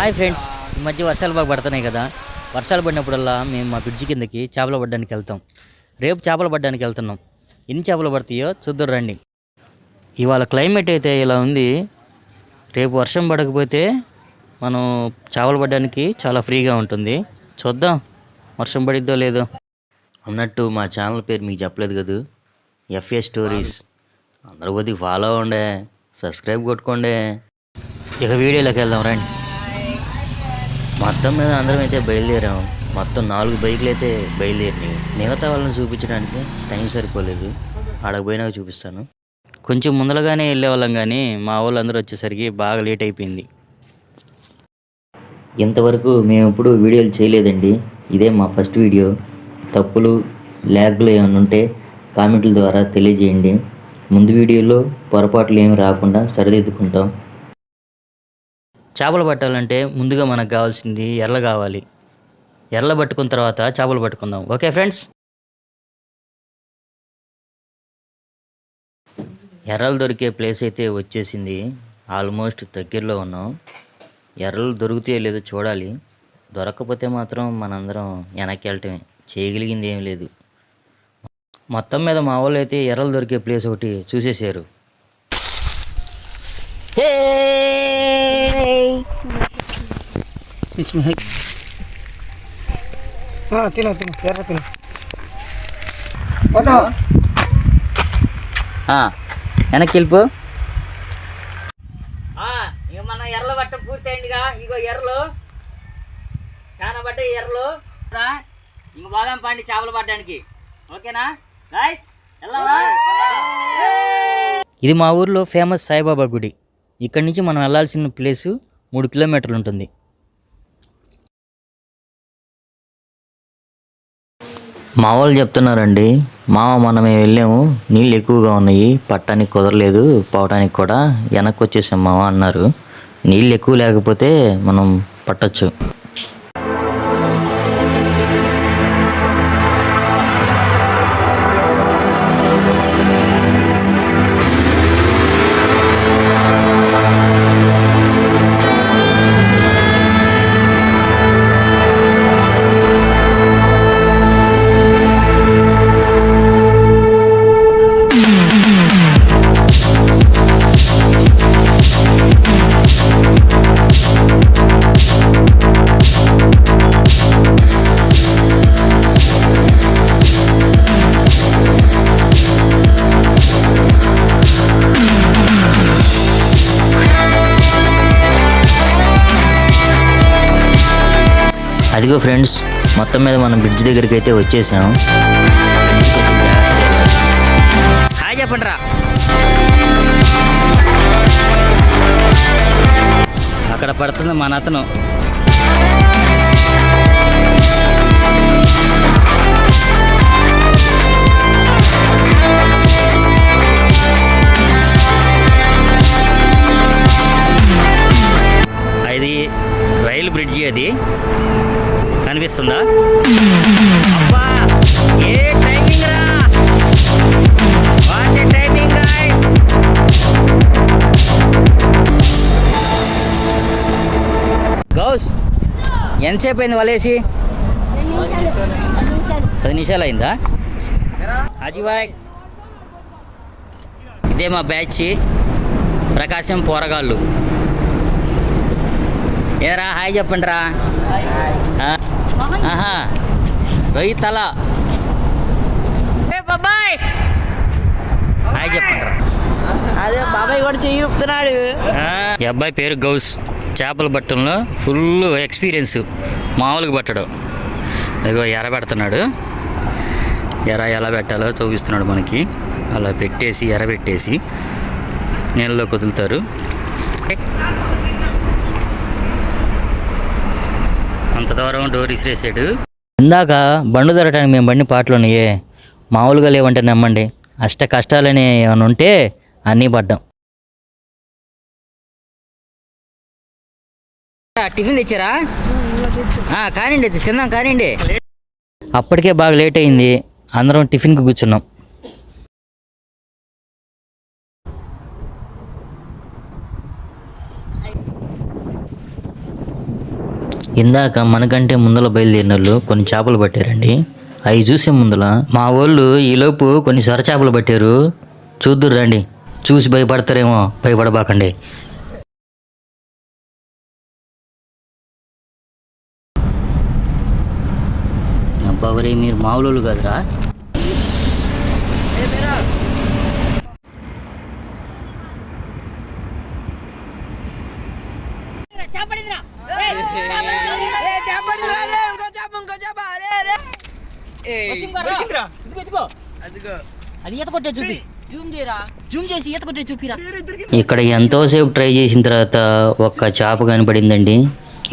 Hi friends ఈ మధ్య వర్షాలు బాగా పడుతున్నాయి కదా. వర్షాలు పడినప్పుడల్లా మేము మా బ్రిడ్జి కిందకి చేపలు పడ్డానికి వెళ్తాం. రేపు చేపలు పడ్డానికి వెళ్తున్నాం. ఎన్ని చేపలు పడతాయో చూద్దరు రండి. ఇవాళ క్లైమేట్ అయితే ఇలా ఉంది. రేపు వర్షం పడకపోతే మనం చేపలు పడ్డానికి చాలా ఫ్రీగా ఉంటుంది. చూద్దాం వర్షం పడిద్దో లేదో. అన్నట్టు మా ఛానల్ పేరు మీకు చెప్పలేదు కదా. FA stories. అందరూ కొద్దిగా ఫాలో అవ్వండి సబ్స్క్రైబ్ కొట్టుకోండి. ఇక వీడియోలోకి వెళ్దాం రండి. మొత్తం మీద అందరం అయితే బయలుదేరాం. మొత్తం నాలుగు బైకులు అయితే బయలుదేరినాయి. మిగతా వాళ్ళని చూపించడానికి టైం సరిపోలేదు. ఆడకు పోయినాక చూపిస్తాను. కొంచెం ముందరగానే వెళ్ళేవాళ్ళం కానీ మా వాళ్ళు అందరూ వచ్చేసరికి బాగా లేట్ అయిపోయింది. ఇంతవరకు మేము ఎప్పుడు వీడియోలు చేయలేదండి. ఇదే మా ఫస్ట్ వీడియో. తప్పులు ల్యాగ్లు ఏమైనా ఉంటే కామెంట్ల ద్వారా తెలియజేయండి. ముందు వీడియోలో పొరపాట్లు ఏమి రాకుండా సరిదిద్దుకుంటాం. చేపలు పట్టాలంటే ముందుగా మనకు కావాల్సింది ఎర్ర కావాలి. ఎర్ర పట్టుకున్న తర్వాత చేపలు పట్టుకుందాం. Okay friends? ఎర్రలు దొరికే ప్లేస్ అయితే వచ్చేసింది. ఆల్మోస్ట్ దగ్గరలో ఉన్నాం. ఎర్రలు దొరికితే లేదో చూడాలి. దొరకకపోతే మాత్రం మనందరం వెనక్కి వెళ్ళటమే చేయగలిగింది ఏం లేదు. మొత్తం మీద మా వాళ్ళు అయితే ఎర్రలు దొరికే ప్లేస్ ఒకటి చూసేసారు ఆ, తిను తిను ఎర్ర తిను వద్దా ఆ, వెనక్కి వెళ్ళిపో. ఇక మన ఎర్రలు బట్ట పూర్తయిందిగా. ఇగో ఎర్రలు. చాలా బట్ట ఎర్రలు. ఇంక బాదం పండి చేపలు పట్టడానికి ఓకేనా? గాయస్ ఇది మా ఊర్లో ఫేమస్ సాయిబాబా గుడి. ఇక్కడి నుంచి మనం వెళ్ళాల్సిన ప్లేసు మూడు కిలోమీటర్లు ఉంటుంది. మా వాళ్ళు చెప్తున్నారండి మామ మనం మేము వెళ్ళాము నీళ్ళు ఎక్కువగా ఉన్నాయి పట్టడానికి కుదరలేదు పోవడానికి కూడా వెనక్కి వచ్చేసాం మామ అన్నారు. నీళ్ళు ఎక్కువ లేకపోతే మనం పట్టొచ్చు. అదిగో ఫ్రెండ్స్ మొత్తం మీద మనం బ్రిడ్జ్ దగ్గరికి అయితే వచ్చేసాం. హాయ్ చెప్పండి రా అక్కడ పడుతుంది మన అతను. అబ్బా ఏ టైమింగ్ రా? What a timing guys Ghouse ఎంతసేపు అయింది వలేసి? పది నిమిషాలు అయిందా? అజిబాయ్ ఇదే మా బ్యాచ్ ప్రకాశం పోరగాళ్ళు. ఏరా హాయ్ చెప్పండి రా ఆహా రొయ్యి తల బాబాయ్. హాయ్ చెప్పండి అదే బాబాయ్ కూడా చెయ్యి ఊపుతున్నాడు. ఈ అబ్బాయి పేరు గౌస్. చేపల పట్టడంలో ఫుల్ ఎక్స్పీరియన్స్. మామూలుగా పట్టడం. ఇదిగో ఎర పెడుతున్నాడు. ఎర ఎలా పెట్టాలో చూపిస్తున్నాడు మనకి. అలా పెట్టేసి ఎర పెట్టేసి నీళ్ళలో కుదులుతారు. అంత దూరం డోర్ ఇసిరేసాడు. ఇందాక బండు దొరకడానికి మేము బండి పాటలు ఉన్నాయే మామూలుగా లేవంటే నమ్మండి. అష్ట కష్టాలని ఏమైనా ఉంటే అన్నీ పడ్డాం. టిఫిన్ తెచ్చారా? ఆ, కానివ్వండి తిందాం కానివ్వండి అప్పటికే బాగా లేట్ అయింది. అందరం టిఫిన్కి కూర్చున్నాం. ఇందాక మనకంటే ముందల బయలుదేరిన వాళ్ళు కొన్ని చేపలు పట్టారండి. అవి చూసే ముందల మా వాళ్ళు ఈలోపు కొన్ని సొరచేపలు పట్టారు. చూద్దురు రండి. చూసి భయపడతారేమో భయపడబాకండి. అబ్బావరే మీరు మామూలు కాదురా. అది ఈత కొట్టే చూపి. జూమ్ చేయరా? జూమ్ చేసి ఈత కొట్టే చూపిరా. ఇక్కడ ఎంతోసేపు ట్రై చేసిన తర్వాత ఒక్క చేప కనపడిందండి.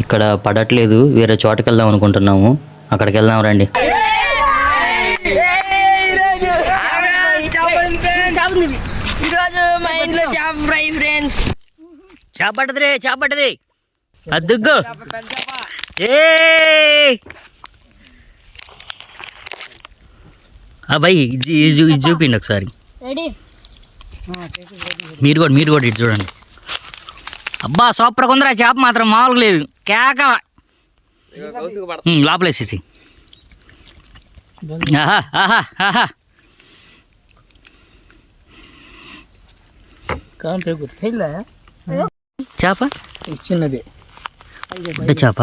ఇక్కడ పడట్లేదు. వేరే చోటకి వెళ్దాం అనుకుంటున్నాము. అక్కడికి వెళ్దాం రండి. ఈరోజు మా ఇంట్లో చేప ఫ్రై ఫ్రెండ్స్ చేప పట్టదురే చేప. పట్టది అద్దుగ్గు ఏ అబ్బాయి ఇది ఇది ఇది చూపిండి ఒకసారి. రెడీ మీరు కూడా మీరు కూడా ఇటు చూడండి. అబ్బా సూపర్ కొందరా చేప మాత్రం మామూలుగా లేదు. కేక. లోపలేసేసి ఆహా ఆహా ఆహా. చేప? చిన్నది. చేప?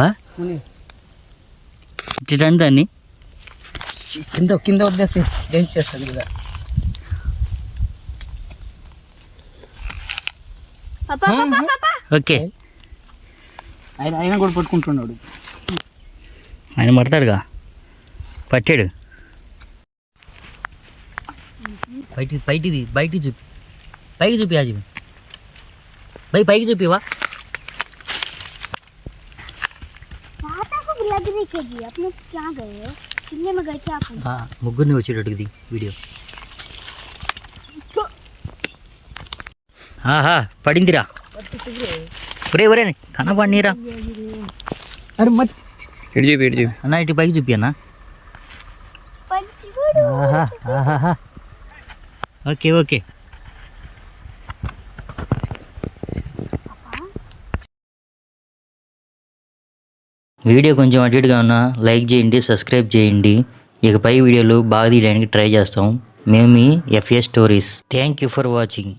ఇటు దాన్ని. కింద కింద వదిలేసి డ్యాన్స్ చేస్తుంది కదా ఓకే ఆయన ఆయన కూడా పట్టుకుంటున్నాడు ఆయన పడతాడుగా పట్టాడు బయటికి బయటిది బయటికి చూపి పైకి చూపి అది బై పైకి చూపివా पापा को लग रही थी अपने क्या गए ముగ్గురిని వచ్చేటట్టుది వీడియో. ఆహా పడిందిరా. ఒరే ఒరే కనపడినీరా అరే మరి ఇటు చూపి ఇటు చూపి. అన్న ఇటు పైకి చూపి అన్న. ఆహా ఆహా ఓకే ఓకే. వీడియో కొంచెం అటు ఉన్నా లైక్ చేయండి సబ్స్క్రైబ్ చేయండి. ఇకపై వీడియోలు బాగా తీయడానికి ట్రై చేస్తాం. మేము మీ FA stories. Thank you for watching.